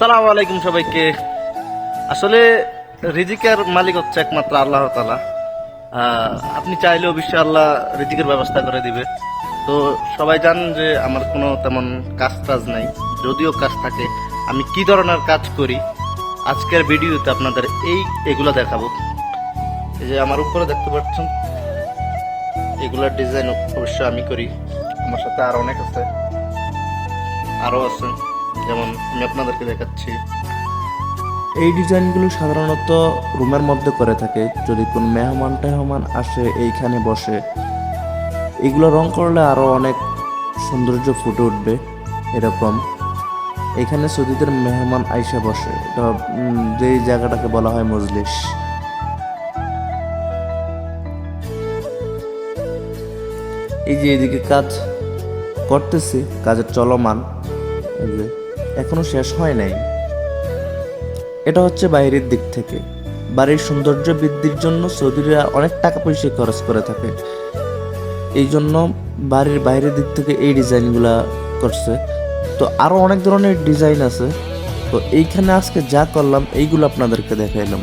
সালাম আলাইকুম সবাইকে। আসলে রিজিকের মালিক হচ্ছে একমাত্র আল্লাহ তালা আপনি চাইলে অবশ্যই আল্লাহ রিজিকের ব্যবস্থা করে দিবে। তো সবাই জানেন যে আমার কোনো তেমন কাজ টাজ নাই, যদিও কাজ থাকে। আমি কি ধরনের কাজ করি? আজকের ভিডিওতে আপনাদের এই এগুলো দেখাবো। এই যে আমার উপরে দেখতে পাচ্ছেন এগুলার ডিজাইন অবশ্যই আমি করি। আমার সাথে আর অনেক আছে। আরও আছে। যেমন আমি আপনাদেরকে দেখাচ্ছি। এই ডিজাইনগুলো সাধারণত রুমের মধ্যে করে থাকে। যদি কোনো মেহমান টেহমান আসে, এইখানে বসে। এগুলো রং করলে আরও অনেক সৌন্দর্য ফুটে উঠবে এরকম। এখানে সৌদিদের মেহমান আইসা বসে। এটা যেই জায়গাটাকে বলা হয় মজলিস। এই যে এদিকে কাজ করতেছি, কাজের চলমান। এই যে, এখনও শেষ হয় নাই। এটা হচ্ছে বাইরের দিক থেকে। বাড়ির সৌন্দর্য বৃদ্ধির জন্য সৌদিরা অনেক টাকা পয়সা খরচ করে থাকে। এই জন্য বাড়ির বাইরের দিক থেকে এই ডিজাইনগুলা করছে। তো আরও অনেক ধরনের ডিজাইন আছে। তো এইখানে আজকে যা করলাম, এইগুলো আপনাদেরকে দেখাইলাম।